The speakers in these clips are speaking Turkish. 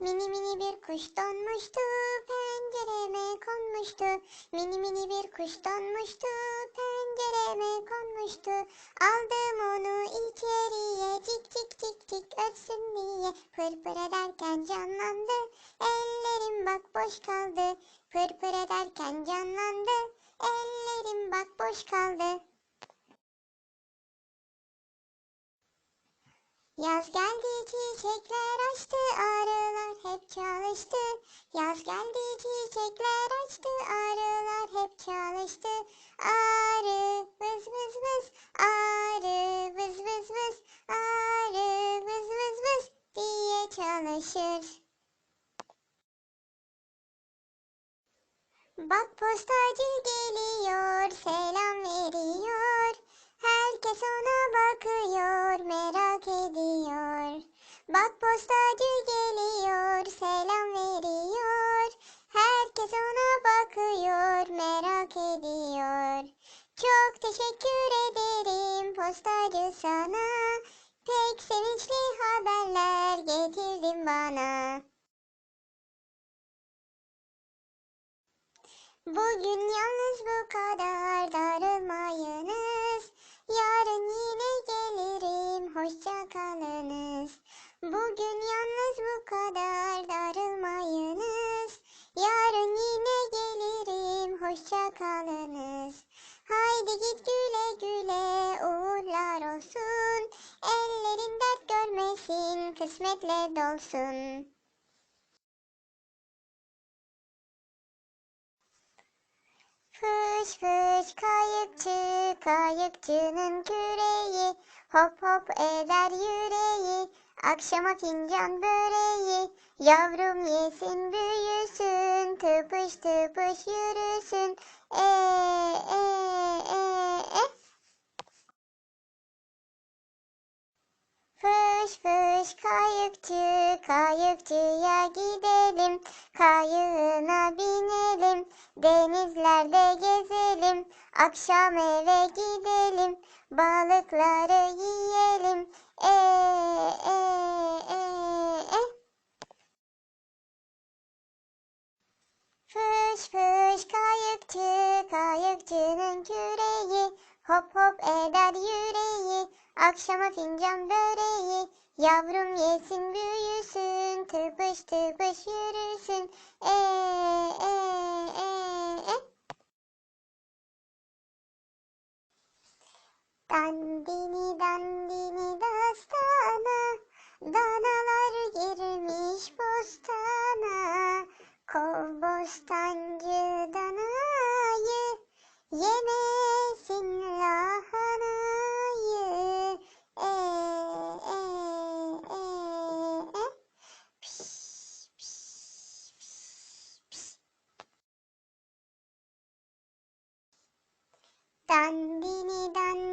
Mini mini bir kuş donmuştu, pencereme konmuştu. Mini mini bir kuş donmuştu, pencereme konmuştu. Aldım onu içeriye, cik cik cik cik ötsün diye. Pır pır ederken canlandı, ellerim bak boş kaldı. Pır pır ederken canlandı, ellerim bak boş kaldı. Yaz geldi çiçekler açtı hep çalıştı. Yaz geldi çiçekler açtı arılar hep çalıştı. Arı vız vız vız arı vız vız vız arı vız vız vız diye çalışır. Bak postacı geliyor selam veriyor. Herkes ona bakıyor merak ediyor. Bak postacı geliyor selam veriyor. Herkes ona bakıyor merak ediyor. Çok teşekkür ederim postacı sana. Pek sevinçli haberler getirdin bana. Bugün yalnız bu kadar darılmayınız. Yarın yine gelirim hoşça kalınız. Bugün yalnız bu kadar darılmayınız. Yarın yine gelirim hoşça kalınız. Haydi git güle güle uğurlar olsun. Ellerin dert görmesin kısmetle dolsun. Fış fış kayıkçı, kayıkçının küreği, hop hop eder yüreği, akşama fincan böreği, yavrum yesin büyüsün, tıpış tıpış yürüsün, e e e e. Fış fış kayıkçı, kayıkçıya gidelim, kayığına binelim, denizlerde gezelim, akşam eve gidelim, balıkları yiyelim, e e e e. Fış fış kayıkçı, kayıkçının küreği, hop hop eder yüreği, akşama fincan böreği, yavrum yesin büyüsün, tıpış tıpış yürüsün, e e e e. Dandini dandini dastana, danalar girmiş bostana. Kov bostancı danayı, yemesin lahanayı. E, e, e, e. Piş, piş, piş, piş. Dandini dandini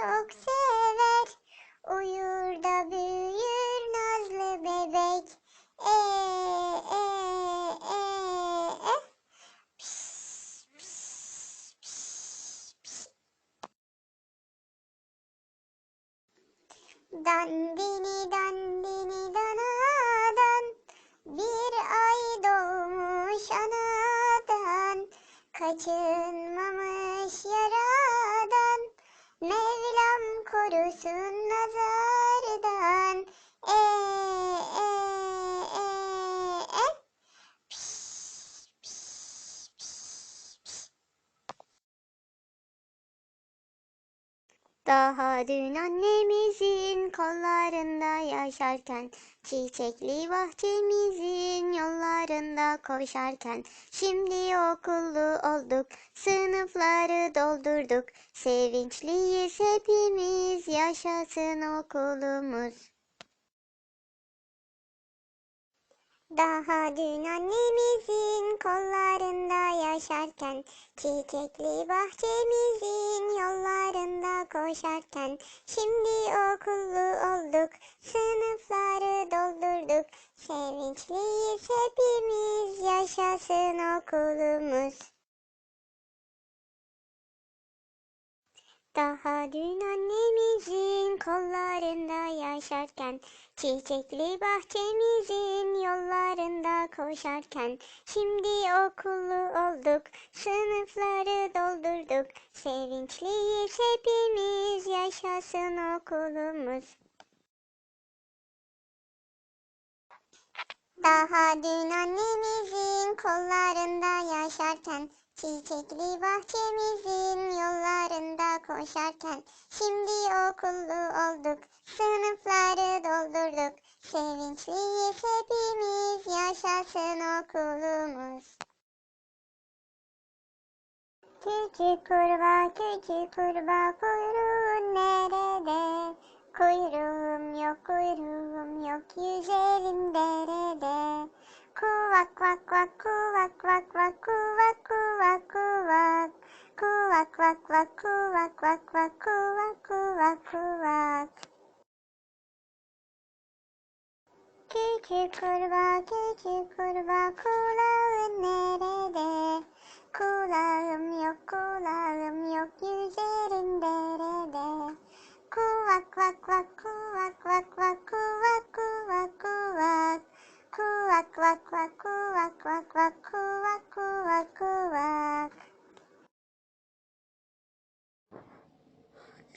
çok sever, uyur da büyür nazlı bebek. E e e e. Dandini dandini danadan bir ay doğmuş anadan kaçınmamış korusun nazardan e e e e. Daha dün annemizin kollarında yaşarken, çiçekli bahçemizin koşarken, şimdi okullu olduk, sınıfları doldurduk, sevinçliyiz hepimiz, yaşasın okulumuz. Daha dün annemizin kollarında yaşarken, çiçekli bahçemizin yollarında koşarken, şimdi okullu olduk, sınıfları doldurduk, sevinçliyiz hepimiz, yaşasın okulumuz. Daha dün annemizin kollarında yaşarken Çiçekli bahçemizin yollarında koşarken Şimdi okullu olduk, sınıfları doldurduk Sevinçliyiz hepimiz, yaşasın okulumuz Daha dün annemizin kollarında yaşarken Çiçekli bahçemizin yollarında koşarken Şimdi okullu olduk, sınıfları doldurduk Sevinçliyiz hepimiz, yaşasın okulumuz Küçük kurbağa, küçük kurbağa kuyruğun nerede? Kuyruğum yok, kuyruğum yok, yüzerim derede. Kuvak vak vak, kuvak vak vak, kuvak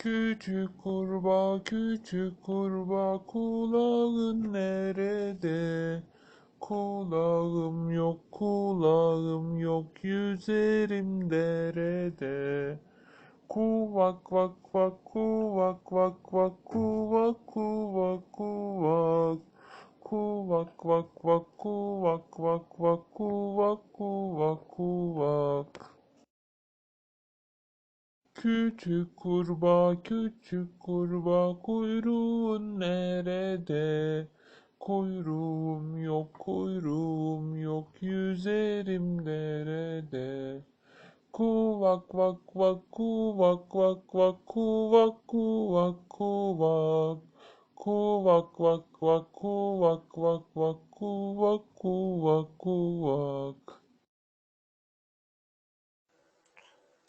Küçük kurbağa, küçük kurbağa, kulağın nerede? Kulağım yok, kulağım yok, yüzerim derede. Kuvak vak vak, kuvak vak vak, kuvak kuvak kuvak. Kuvak vak vak, kuvak vak vak, kuvak kuvak kuvak. Küçük kurbağa, küçük kurbağa, kuyruğun nerede? Kuyruğum yok, kuyruğum yok, yüzerim derede. Kuvak vak vak, kuvak vak vak, kuvak kuvak kuvak. Kuvak vak vak, kuvak vak vak, kuvak kuvak kuvak.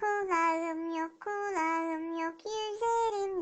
콜라음료 콜라음료 귤세림